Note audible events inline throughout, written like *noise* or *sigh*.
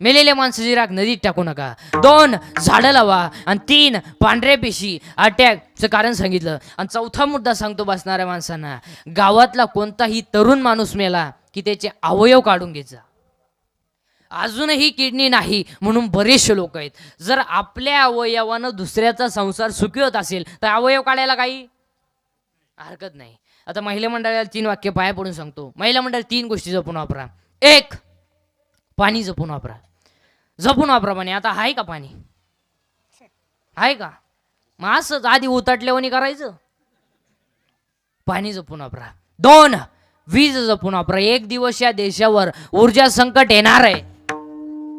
मेलेले माणसाची राख नदीत टाकू नका. दोन झाडं लावा आणि तीन पांढऱ्या पेशी अटॅकचं कारण सांगितलं. आणि चौथा मुद्दा सांगतो बसणाऱ्या माणसांना गावातला कोणताही तरुण माणूस मेला की त्याचे अवयव काढून घ्यायचा. अजूनही किडनी नाही म्हणून बरेचसे लोक आहेत. जर आपल्या अवयवानं दुसऱ्याचा संसार सुखी होत असेल तर अवयव काढायला काही हरकत नाही. आता महिला मंडळाला तीन वाक्य पाया पडून सांगतो. महिला मंडळ तीन गोष्टी जपून वापरा. एक पाणी जपून वापरा. जपून वापरा पाणी आता आहे का पाणी? आहे का? मग असंच आधी उतटल्यावानी करायचं. पाणी जपून वापरा. दोन वीज जपून वापरा. एक दिवस या देशावर ऊर्जा संकट येणार आहे.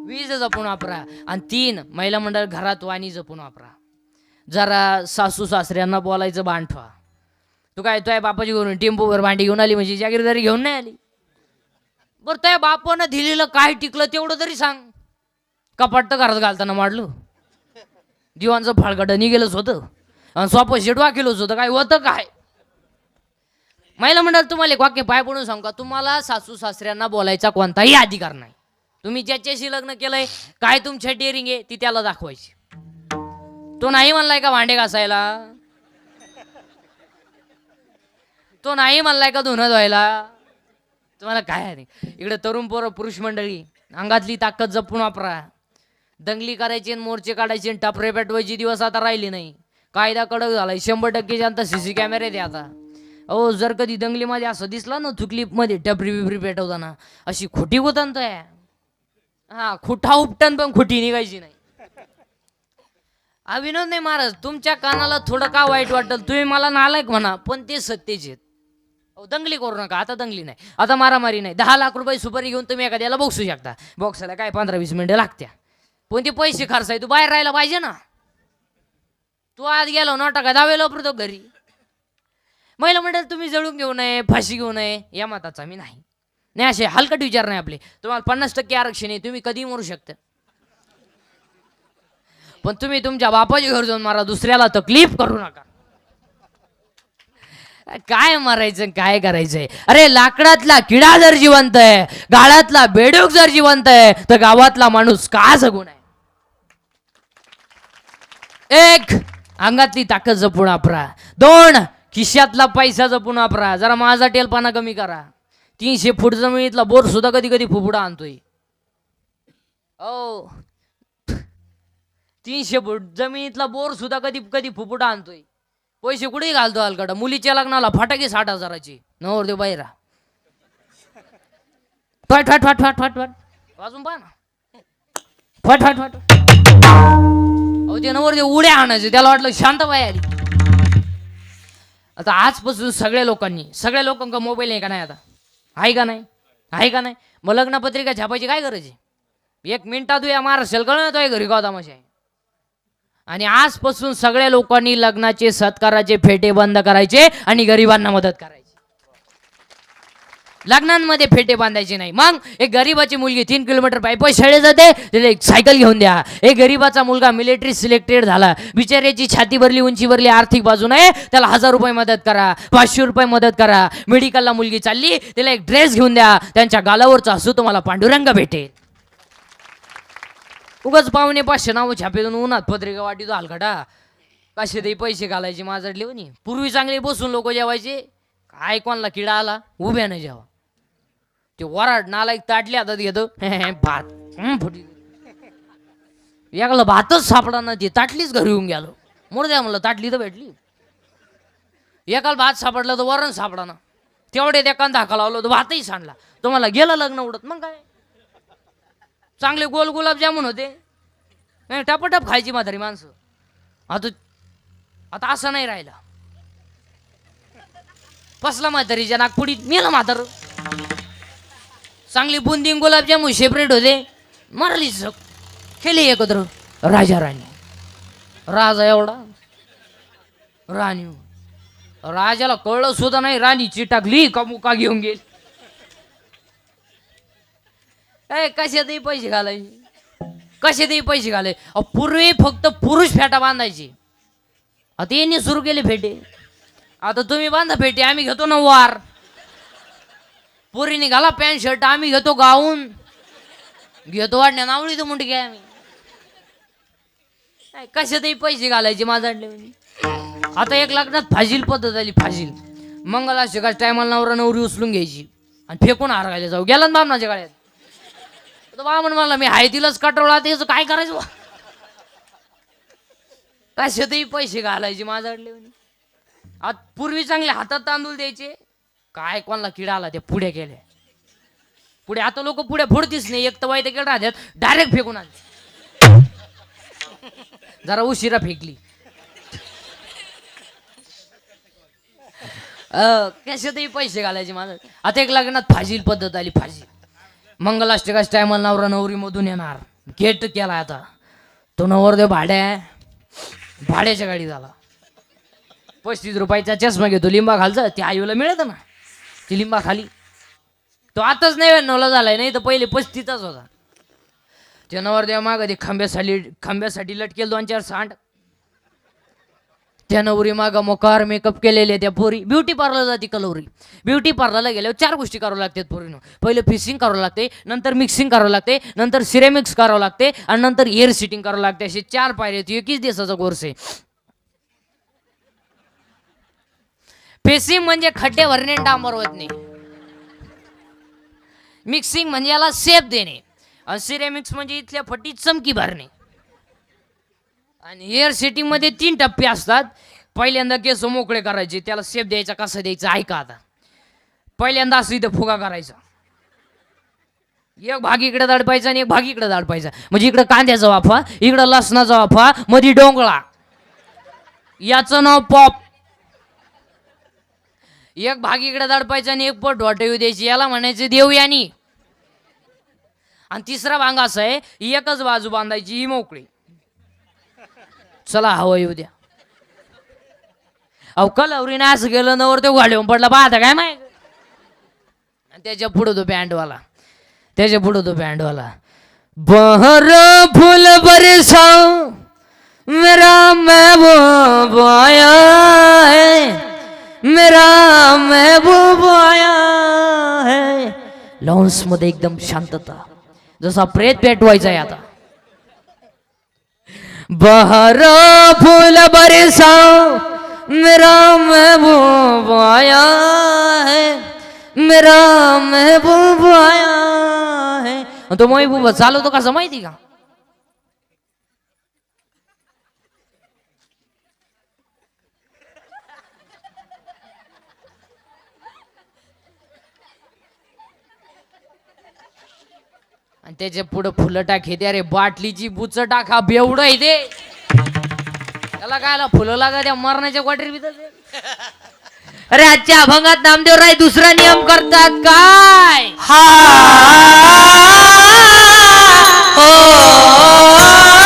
वीज जपून वापरा. आणि तीन महिला मंडळ घरात वाणी जपून वापरा. जरा सासू सासऱ्यांना बोलायचं बांठवा तू काय तुझ्या बापाची घेऊन टेम्पोवर भांडी घेऊन आली म्हणजे जागीरदारी घेऊन नाही आली? बरं त्या बापानं दिलेलं काय टिकलं तेवढं तरी सांग. कपाट तर घरात घालताना मांडलो. दिवाणचं फाळगडं निघेलच होतं. आणि सोपं शेडवा केलंच होतं. काय होतं काय? महिला मंडळ तुम्हाला एक वाक्य पाय पडून सांगू का? तुम्हाला सासू सासऱ्यांना बोलायचा कोणताही अधिकार नाही. तुम्ही ज्याच्याशी लग्न केलंय काय तुमच्या डेअरिंग आहे ती त्याला दाखवायची. तो नाही म्हणलाय का भांडे घासायला? तो नाही म्हणलाय का धुणं धुवायला? तुम्हाला काय आहे इकडे तरुण पोरं पुरुष मंडळी अंगातली ताकद जपून वापरा. दंगली करायची आणि मोर्चे काढायचे आणि टपरे पेटवायची दिवस आता राहिले नाही. कायदा कडक झालाय शंभर टक्के जनता सीसी कॅमेरे दे आता. अहो जर कधी दंगलीमध्ये असं दिसला ना मध्ये टपरी बिपरी पेटवताना अशी खोटी तो आहे. हा खुटा उपटन पण खोटी निघायची नाही. हा विनोद नाही महाराज तुमच्या कानाला थोडं का वाईट वाटेल? तुम्ही मला नालायक म्हणा पण ते सत्तेचे आहेत. दंगली करू नका आता दंगली नाही आता मारामारी नाही. दहा लाख रुपये सुपारी घेऊन तुम्ही एखाद्याला बॉक्सू शकता. बॉक्साला काय पंधरा वीस मिनिटं लागत्या. पण ते पैसे खर्च आहे तू बाहेर राहायला पाहिजे ना. तू आज गेलो नाटका दावे परतो घरी? महिला मंडळ तुम्ही जळून घेऊ नये फाशी घेऊ नये या मताचा मी नाही. नाही असे हलकट विचार नाही आपले. तुम्हाला पन्नास टक्के आरक्षण आहे तुम्ही कधी मरू शकता. पण तुम्ही तुमच्या बापाच्या घर जाऊन मारा दुसऱ्याला तकलीफ करू नका. काय मारायचं काय करायचंय? अरे लाकडातला किडा जर जिवंत आहे गाळातला बेडूक जर जिवंत आहे तर गावातला माणूस का जगून आहे एक अंगातली ताकद जपून वापरा. दोन खिशातला पैसा जपून वापरा. जरा माझा टेलपाना कमी करा. तीनशे फूट जमिनीतला बोर सुद्धा कधी कधी फुफुडा आणतोय. ओ. तीनशे फूट जमिनीतला बोर सुद्धा कधी कधी फुफुडा आणतोय. पैसे कुठेही घालतो हलकडा मुलीच्या लग्नाला फटाके साठ हजाराची. नवर देव बाहेरा फट फट फट फट फट फट. वाजून पहा ना. फट फट फट. अहो ते नवर देव उड्या आणायचे. त्याला वाटलं शांत बाई आली. आता आजपासून सगळ्या लोकांनी सगळ्या लोकांका मोबाईल आहे का नाही आता? आहे का नाही? आहे का नाही? मग लग्नपत्रिका छापायची काय गरज आहे? एक मिनिटात या महाराष्ट्राला ना तो घरी गाव तमाशा आहे. आणि आजपासून सगळ्या लोकांनी लग्नाचे सत्काराचे फेटे बंद करायचे आणि गरिबांना मदत करायची. लग्नांमध्ये फेटे बांधायचे नाही. मग एक गरीबाची मुलगी तीन किलोमीटर पायपाय शाळेत जाते तिला एक सायकल घेऊन द्या. एक गरीबाचा मुलगा मिलिटरी सिलेक्टेड झाला. बिचाऱ्याची छाती भरली उंची भरली आर्थिक बाजू नाही. त्याला हजार रुपये मदत करा पाचशे रुपये मदत करा. मेडिकलला मुलगी चालली तिला एक ड्रेस घेऊन द्या. त्यांच्या गालावरचा हसू तुम्हाला पांडुरंग भेटेल. उगाच पाहुणे पाचशे नावं छापेतून उन्हात पत्रिका वाटीतो हलकटा कसे ते पैसे घालायचे माझडले म्हणे. पूर्वी चांगले बसून लोक जेवायचे. काय कोणाला किडा आला? उभ्या नाही जेवा. ते वराड नालायक ताटले हातात घेतो. *laughs* भात. फुटली फुटी. एकला भातच सापडा ना ती. ताटलीच घरी येऊन गेलो. मोड द्या म्हणलं ताटली तर भेटली. एकाला भात सापडला तर वरण सापडा ना. तेवढे एकान धाका लावलं तर भातही सांडला. तुम्हाला गेलं लग्न उडत मग काय? चांगले गोल गुलाबजामुन होते. नाही टपटप खायची म्हातारी माणसं. आता आता असं नाही राहिलं. फसला म्हातारीच्या नागपुडीत मेलं म्हातार. चांगली बुंदी आणि गुलाबजामुन सेपरेट होते. मारली झक. केली एकत्र. राजा राणी. राजा एवढा. राणी. राजाला कळलं सुद्धा नाही राणीची टाकली का मुका घेऊन गेली. ए कशातही पैसे घालायचे? कशातही पैसे घालाय अहो, पूर्वी फक्त पुरुष फेटा बांधायचे. आता यांनी सुरू केले फेटे. आता तुम्ही बांधा फेटे आम्ही घेतो ना वार. पुरीने घाला पॅन्ट शर्ट आम्ही घेतो गाऊन. घेतो वाटण्या नावळी तो मुंडी आम्ही. कशातही पैसे घालायचे माझ्याकडले आता एक लग्नात फाजील पद्धत आली फाजील मंगला शिकाय टायमाला नवरा नवरी उचलून घ्यायची. आणि फेकून हारायला जाऊ. गेला ना बामणाच्या गाड्यात तो बामण म्हणला मी हाय तिलाच कटवला त्याचं काय करायचं बा? कशातही पैसे घालायचे माझ्याकडले आज पूर्वी चांगले हातात तांदूळ द्यायचे. काय कोणाला किडा आला ते पुढे केल्या पुढे आता लोक पुढे फोडतीच नाही. एक तर वाईट केलं राहतात डायरेक्ट फेकून आले जरा उशिरा फेकली. अं, कशातही पैसे घालायचे माझं आता एक लग्नात फाजील पद्धत आली फाजील. मंगलाष्टकाच्या टायमाला नवरा नवरीमधून येणार. गेट केला आता. तो नवरदेव भाड्या भाड्याच्या गाडी झाला. पस्तीस रुपयाचा चष्मा घेतो. लिंबा खालचा. ते आईला मिळत ना. ती लिंबा खाली. तो आताच नाही नवला झालाय. नाही तर पहिले पस्तीचाच होता. ते नवरदेव मागं ते खांब्यासाठी खांब्यासाठी लटकेल दोन चार सांड. त्या नवरी मागं मोकार मेकअप केलेले त्या पोरी. ब्युटी पार्लर जाते कलवरी ब्युटी पार्लरला गेल्यावर चार गोष्टी करावं लागतात पोरीनं. पहिलं फिशिंग करावं लागते नंतर मिक्सिंग करावं लागते नंतर सिरेमिक्स करावं लागते आणि नंतर एअर सिटिंग करावं लागते. असे चार पायऱ्या आहेत. एकच दिवसाचा कोर्स आहे. फेसिंग म्हणजे खड्डे भरणे डांबर डांबर नाही मिक्सिंग म्हणजे याला सेप देणे. आणि सिरेमिक्स म्हणजे इथल्या फटीत चमकी भरणे. आणि हेअर सेटिंगमध्ये तीन टप्पे असतात. पहिल्यांदा केस मोकळे करायचे त्याला सेप द्यायचा कसा द्यायचा ऐका आता. पहिल्यांदा असं इथं फुगा करायचा. एक भाग इकडे दडपायचा आणि एक भाग इकडे दडपायचा. म्हणजे इकडं कांद्याचा वाफा इकडं लसणाचा वाफा मध्ये डोंगळा. याचं नाव पॉप एक भाग इकडे दडपायचा आणि एक पट वाटू द्यायची. याला म्हणायचे देवयानी आणि तिसरा भाग असा आहे एकच बाजू बांधायची ही मोकळी. चला हवा येऊ द्या. अहो कलवरीने असं गेलं नवर ते घालून पडला. पाहता काय माहिती. आणि त्याच्या पुढं तो बँडवाला त्याच्या पुढं तो बँडवाला बहर फुल बरसाओ मेरा महबूब आया है. मेरा महबूब आया है. लॉन्समध्ये एकदम शांतता. जसा प्रेत पेटवायचा आहे आता. बहर फूल बरसाओ मेरा महबूब आया है मेरा महबूब आया है। आणि तो महबूब चालवतो कसं माहिती का? आणि त्याच्या पुढं फुलं टाक हे अरे बाटलीची बुच टाका बेवड आहे ते. त्याला काय फुलं लागा त्या मरणाच्या क्वार्टर बी अरे आजच्या अभंगात नामदेव राय दुसरा नियम करतात काय? चरण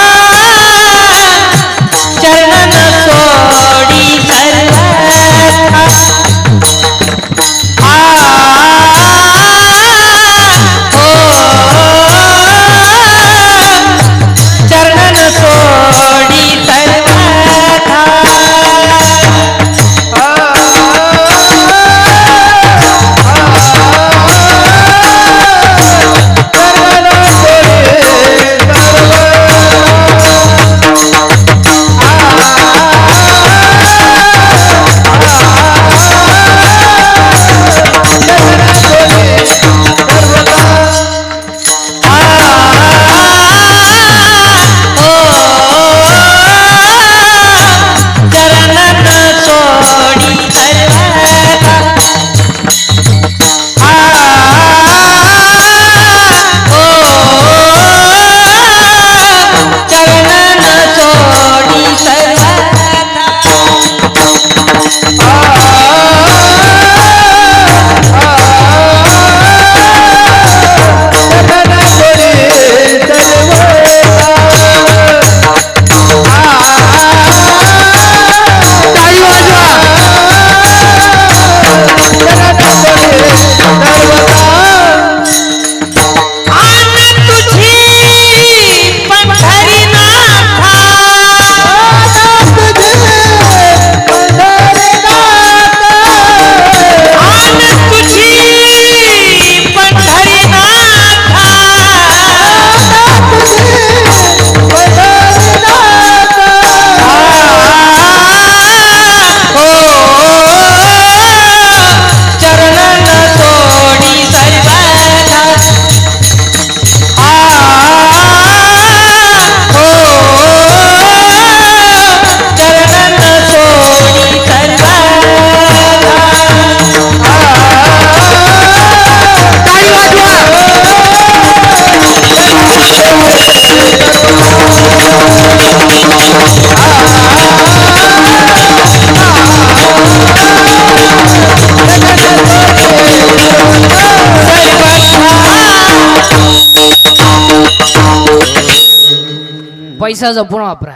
पैसा जपून वापरा.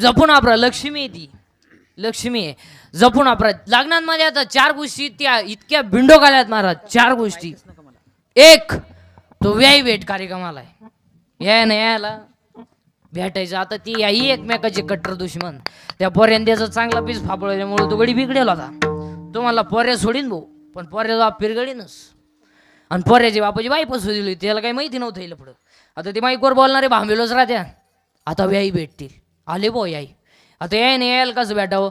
जपून वापरा. लक्ष्मी आहे ती. लक्ष्मी आहे. जपून वापरा. लग्नांमध्ये आता चार गोष्टी त्या इतक्या भिंडो आल्यात महाराज. चार गोष्टी. एक तो व्याय भेट कार्यक्रमाला आहे. या ना यायला भेटायचं. आता ती याही एकमेकाचे कट्टर दुश्मन. त्या पोऱ्यांद्याचा चांगला पीस फापळल्यामुळे तो गडी बिघडेल होता. तो मला पोऱ्या सोडीन भाऊ पण पोऱ्या बाप पिरगडीनच आणि पोऱ्याची बापाची बाई पसू दिली त्याला काही माहिती नव्हतं हिला पुढं आता ते माईकवर बोलणारे भांबेलोच राहत्या. आता व्याई भेटतील. आले बो याई. आता याय नाही यायला कसं भेटावं?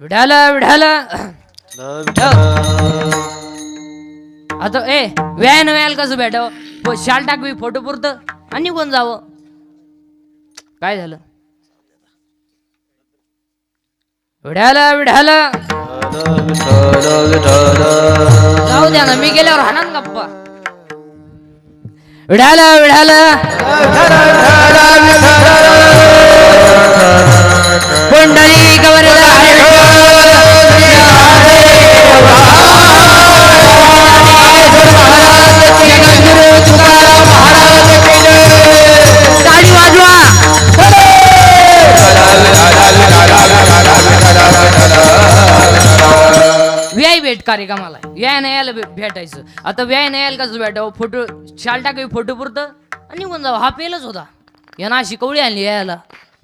विढाला विढाला आता ए व्याय न व्यायला कसं भेटावं? शाल टाकवी फोटो पुरतं आणि कोण जावं. काय झालं? विढाला विढाला जाऊ द्या ना मी गेल्यावर हाणान गप्पा. विढाला विढाला कार्यक्रमाला. व्याय नाही यायला भेटायचं. आता व्याय नाही यायला कसं भेटावं? फोटो शाल टाकावी फोटो पुरतं आणि निघून जावं. हा पेलच होता. यानं अशी कवळी आणली यायला.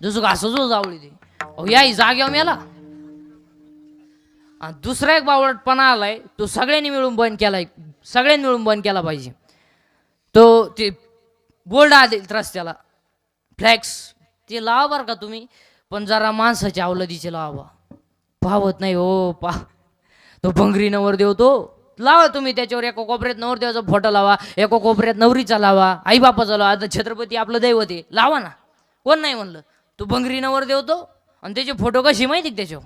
जसं घासच होत आवडी ती. अहो याई जाग्यावर मेला. आणि दुसरा एक बावळटपणा आलाय. तो सगळ्यांनी मिळून बंद केलाय सगळ्यांनी मिळून बंद केला पाहिजे. तो ते बोर्ड आले रस्त्याला. फ्लॅक्स. ते लावा बरं का तुम्ही. पण जरा माणसाच्या अवलदीचे लावा. पावत नाही हो पा तो भंगरी नवर देव तो लावा तुम्ही त्याच्यावर एका कोपऱ्यात नवरदेवाचा फोटो लावा एका कोपऱ्यात नवरीचा लावा आई बापाचा लावा. आता छत्रपती आपलं दैवत आहे. लावा ना. कोण नाही म्हणलं? तो भंगरी नवरदेव तो आणि त्याचे फोटो कशी माहिती त्याच्यावर?